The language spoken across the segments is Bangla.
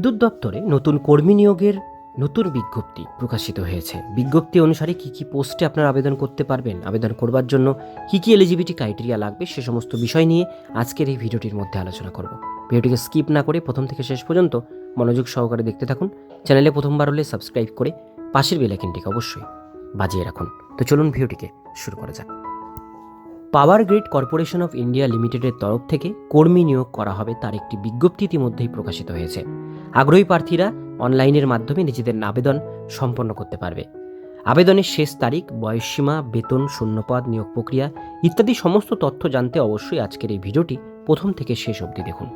বিদ্যুৎ দপ্তরে নতুন কর্মী নিয়োগের নতুন বিজ্ঞপ্তি প্রকাশিত হয়েছে। বিজ্ঞপ্তি অনুসারে কি কি পোস্টে আপনারা আবেদন করতে পারবেন, আবেদন করবার জন্য কি কি এলিজিবিলিটি ক্রাইটেরিয়া লাগবে সে সমস্ত বিষয় নিয়ে আজকের এই ভিডিওটির মধ্যে আলোচনা করব। ভিডিওটিকে স্কিপ না করে প্রথম থেকে শেষ পর্যন্ত মনোযোগ সহকারে দেখতে থাকুন। চ্যানেলে প্রথমবার হলে সাবস্ক্রাইব করে পাশের বেলাইকিনটিকে অবশ্যই বাজিয়ে রাখুন। তো চলুন ভিডিওটিকে শুরু করা যাক। Power grid corporation of India লিমিটেডের তরফ থেকে কর্মী নিয়োগ করা হবে তার একটি বিজ্ঞপ্তি ইতিমধ্যেই প্রকাশিত হয়েছে। আগ্রহী প্রার্থীরা অনলাইনের মাধ্যমে নিজেদের আবেদন সম্পন্ন করতে পারবে। আবেদনের শেষ তারিখ বয়সসীমা বেতন, শূন্যপদ, নিয়োগ প্রক্রিয়া ইত্যাদি সমস্ত তথ্য জানতে অবশ্যই আজকের এই ভিডিওটি প্রথম থেকে শেষ অবধি দেখুন।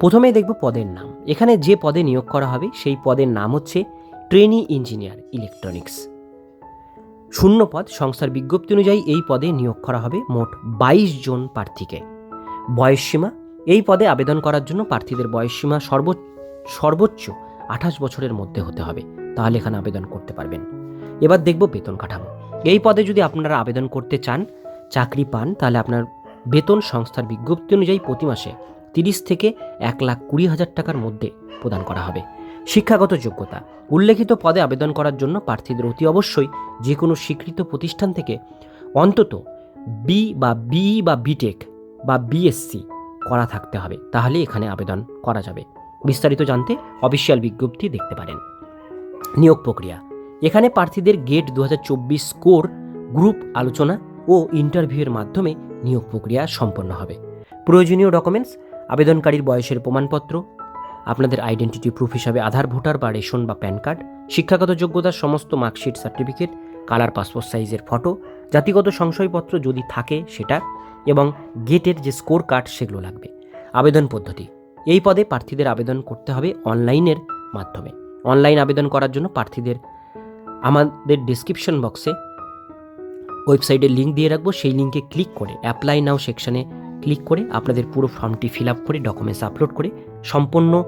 প্রথমেই দেখব পদের নাম। এখানে যে পদে নিয়োগ করা হবে, সেই পদের নাম হচ্ছে ট্রেনি ইঞ্জিনিয়ার ইলেকট্রনিক্স। শূন্য পদ সংস্থার বিজ্ঞপ্তি অনুযায়ী এই পদে নিয়োগ করা হবে মোট বাইশ জন প্রার্থীকে। বয়সসীমা এই পদে আবেদন করার জন্য প্রার্থীদের বয়সসীমা সর্ব, সর্বোচ্চ আঠাশ বছরের মধ্যে হতে হবে। তাহলে এখানে আবেদন করতে পারবেন। এবার দেখব বেতন কাঠামো। এই পদে যদি আপনারা আবেদন করতে চান, চাকরি পান, তাহলে আপনার বেতন সংস্থার বিজ্ঞপ্তি অনুযায়ী প্রতি মাসে তিরিশ থেকে এক লাখ কুড়ি হাজার টাকার মধ্যে প্রদান করা হবে। শিক্ষাগত যোগ্যতা। উল্লেখিত পদে আবেদন করার জন্য প্রার্থীদের অতি অবশ্যই যে কোনো স্বীকৃত প্রতিষ্ঠান থেকে অন্তত বি বা বিই বা বিটেক বা বিএসসি করা থাকতে হবে তাহলে এখানে আবেদন করা যাবে। বিস্তারিত জানতে অফিসিয়াল বিজ্ঞপ্তি দেখতে পারেন। নিয়োগ প্রক্রিয়া। এখানে প্রার্থীদের গেট দু স্কোর, গ্রুপ আলোচনা ও ইন্টারভিউয়ের মাধ্যমে নিয়োগ প্রক্রিয়া সম্পন্ন হবে। প্রয়োজনীয় ডকুমেন্টস, আবেদনকারীর বয়সের প্রমাণপত্র, আপনাদের আইডেন্টিটি প্রুফ হিসাবে আধার, ভোটার বা রেশন বা প্যান কার্ড, শিক্ষাগত যোগ্যতার সমস্ত মার্কশিট, সার্টিফিকেট, কালার, পাসপোর্ট সাইজের ফটো জাতিগত সংশয়পত্র যদি থাকে সেটা এবং গেটের যে স্কোর কার্ড সেগুলো লাগবে। আবেদন পদ্ধতি। এই পদে প্রার্থীদের আবেদন করতে হবে অনলাইনের মাধ্যমে। অনলাইন আবেদন করার জন্য প্রার্থীদের আমাদের ডিসক্রিপশন বক্সে ওয়েবসাইটের লিঙ্ক দিয়ে রাখব। সেই লিঙ্কে ক্লিক করে অ্যাপ্লাই নাও সেকশানে ক্লিক করে আপনাদের পুরো ফর্মটি ফিল আপ করে ডকুমেন্টস আপলোড করে সম্পূর্ণ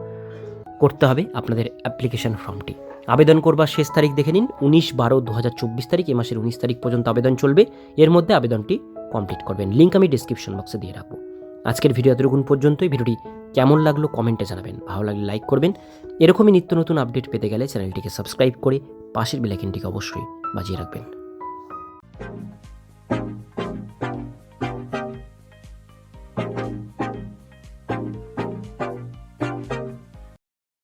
করতে হবে আপনাদের অ্যাপ্লিকেশন ফর্মটি আবেদন করবার শেষ তারিখ দেখে নিন, উনিশ বারো দু হাজার চব্বিশ তারিখ, এ মাসের উনিশ তারিখ পর্যন্ত আবেদন চলবে। এর মধ্যে আবেদনটি কমপ্লিট করবেন। লিঙ্ক আমি ডিসক্রিপশন বক্সে দিয়ে রাখব। আজকের ভিডিও এতটুকুন পর্যন্তই। ভিডিওটি কেমন লাগল কমেন্টে জানাবেন। ভালো লাগলে লাইক করবেন। এরকমই নিত্য নতুন আপডেট পেতে গেলে চ্যানেলটিকে সাবস্ক্রাইব করে পাশের বেলাইকিনটিকে অবশ্যই বাজিয়ে রাখবেন।